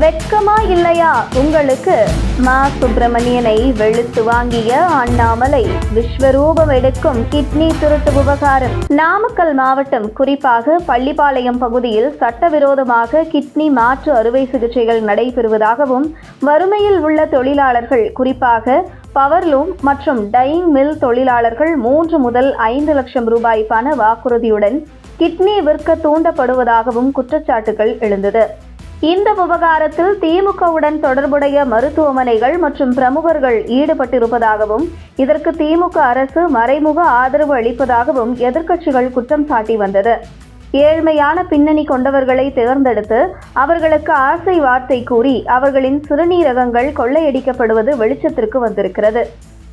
வெட்கமா இல்லையா? உங்களுக்கு மா. சுப்பிரமணியனை வெளுத்து வாங்கிய அண்ணாமலை விஸ்வரூபம் எடுக்கும் கிட்னி திருட்டு விவகாரம் நாமக்கல் மாவட்டம் குறிப்பாக பள்ளிப்பாளையம் பகுதியில் சட்டவிரோதமாக கிட்னி மாற்று அறுவை சிகிச்சைகள் நடைபெறுவதாகவும் வறுமையில் உள்ள தொழிலாளர்கள் குறிப்பாக பவர்லூம் மற்றும் டைங் மில் தொழிலாளர்கள் மூன்று முதல் ஐந்து லட்சம் ரூபாய் பண வாக்குறுதியுடன் கிட்னி விற்க தூண்டப்படுவதாகவும் குற்றச்சாட்டுகள் எழுந்தது. இந்த விவகாரத்தில் திமுகவுடன் தொடர்புடைய மருத்துவமனைகள் மற்றும் பிரமுகர்கள் ஈடுபட்டிருப்பதாகவும் இதற்கு திமுக அரசு மறைமுக ஆதரவு அளிப்பதாகவும் எதிர்க்கட்சிகள் குற்றம் சாட்டி வந்தது. ஏழ்மையான பின்னணி கொண்டவர்களை தேர்ந்தெடுத்து அவர்களுக்கு ஆசை வார்த்தை கூறி அவர்களின் சிறுநீரகங்கள் கொள்ளையடிக்கப்படுவது வெளிச்சத்திற்கு வந்திருக்கிறது.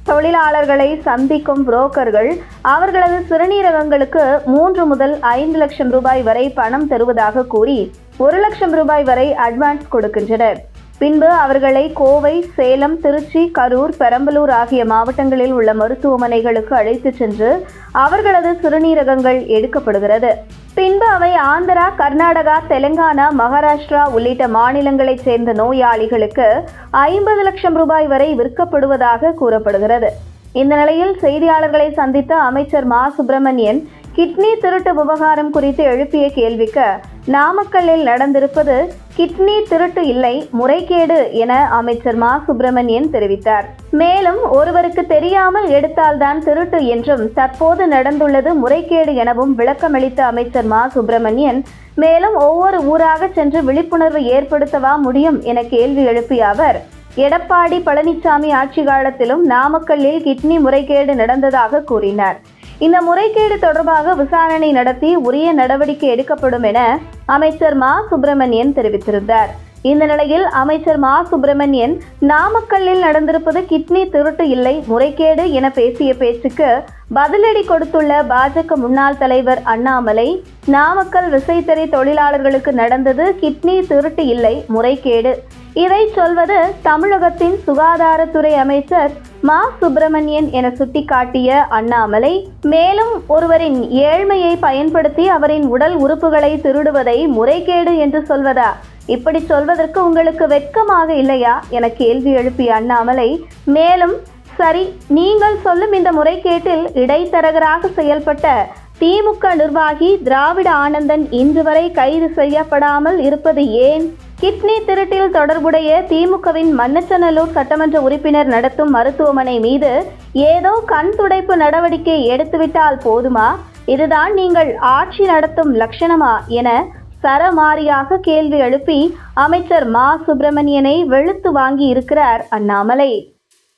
தொழிலாளர்களை சந்திக்கும் புரோக்கர்கள் அவர்களது சிறுநீரகங்களுக்கு மூன்று முதல் ஐந்து லட்சம் ரூபாய் வரை பணம் தருவதாக கூறி ஒரு லட்சம் ரூபாய் வரை அட்வான்ஸ் கொடுக்கின்றனர். பின்பு அவர்களை கோவை சேலம் திருச்சி கரூர் பெரம்பலூர் ஆகிய மாவட்டங்களில் உள்ள மருத்துவமனைகளுக்கு அழைத்துச் சென்று அவர்களது சிறுநீரகங்கள் எடுக்கப்படுகிறது. பின்பு அவை ஆந்திரா கர்நாடகா தெலுங்கானா மகாராஷ்டிரா உள்ளிட்ட மாநிலங்களைச் சேர்ந்த நோயாளிகளுக்கு ஐம்பது லட்சம் ரூபாய் வரை விற்கப்படுவதாக கூறப்படுகிறது. இந்த நிலையில் செய்தியாளர்களை சந்தித்த அமைச்சர் மா. சுப்பிரமணியன் கிட்னி திருட்டு விவகாரம் குறித்து எழுப்பிய கேள்விக்கு நாமக்கல்லில் நடந்திருப்பது கிட்னி திருட்டு இல்லை முறைகேடு என அமைச்சர் மா. சுப்பிரமணியன் தெரிவித்தார். மேலும் ஒருவருக்கு தெரியாமல் எடுத்தால்தான் திருட்டு என்றும் தற்போது நடந்துள்ளது முறைகேடு எனவும் விளக்கமளித்த அமைச்சர் மா. சுப்பிரமணியன் மேலும் ஒவ்வொரு ஊராக சென்று விழிப்புணர்வு ஏற்படுத்தவா முடியும் என கேள்வி எழுப்பிய அவர் எடப்பாடி பழனிசாமி ஆட்சி காலத்திலும் நாமக்கல்லில் கிட்னி முறைகேடு நடந்ததாக கூறினார். இந்த முறைகேடு தொடர்பாக விசாரணை நடத்தி உரிய நடவடிக்கை எடுக்கப்படும் என அமைச்சர் மா. சுப்பிரமணியன் தெரிவித்திருந்தார். இந்த நிலையில் அமைச்சர் மா. சுப்பிரமணியன் நாமக்கல்லில் நடந்திருப்பது கிட்னி திருட்டு இல்லை முறைகேடு என பேசிய பேச்சுக்கு பதிலடி கொடுத்துள்ள பாஜக முன்னாள் தலைவர் அண்ணாமலை நாமக்கல் விசைத்தறி தொழிலாளர்களுக்கு நடந்தது கிட்னி திருட்டு இல்லை முறைகேடு. இதை சொல்வது தமிழகத்தின் சுகாதாரத்துறை அமைச்சர் மா. சுப்பிரமணியன் என சுட்டிக்காட்டிய அண்ணாமலை. மேலும் ஒருவரின் ஏழ்மையை பயன்படுத்தி அவரின் உடல் உறுப்புகளை திருடுவதை முறைகேடு என்று சொல்வதா? இப்படி சொல்வதற்கு உங்களுக்கு வெட்கமாக இல்லையா? என கேள்வி எழுப்பிய அண்ணாமலை மேலும் சரி நீங்கள் சொல்லும் இந்த முறைகேட்டில் இடைத்தரகராக செயல்பட்ட திமுக நிர்வாகி திராவிட ஆனந்தன் இன்று வரை கைது செய்யப்படாமல் இருப்பது ஏன்? கிட்னி திருட்டில் தொடர்புடைய திமுகவின் மன்னச்சநல்லூர் சட்டமன்ற உறுப்பினர் நடத்தும் மருத்துவமனை மீது ஏதோ கண் துடைப்பு நடவடிக்கை எடுத்துவிட்டால் போதுமா? இதுதான் நீங்கள் ஆட்சி நடத்தும் லட்சணமா? என சரமாரியாக கேள்வி எழுப்பி அமைச்சர் மா. சுப்பிரமணியனை வெளுத்து வாங்கி இருக்கிறார் அண்ணாமலை.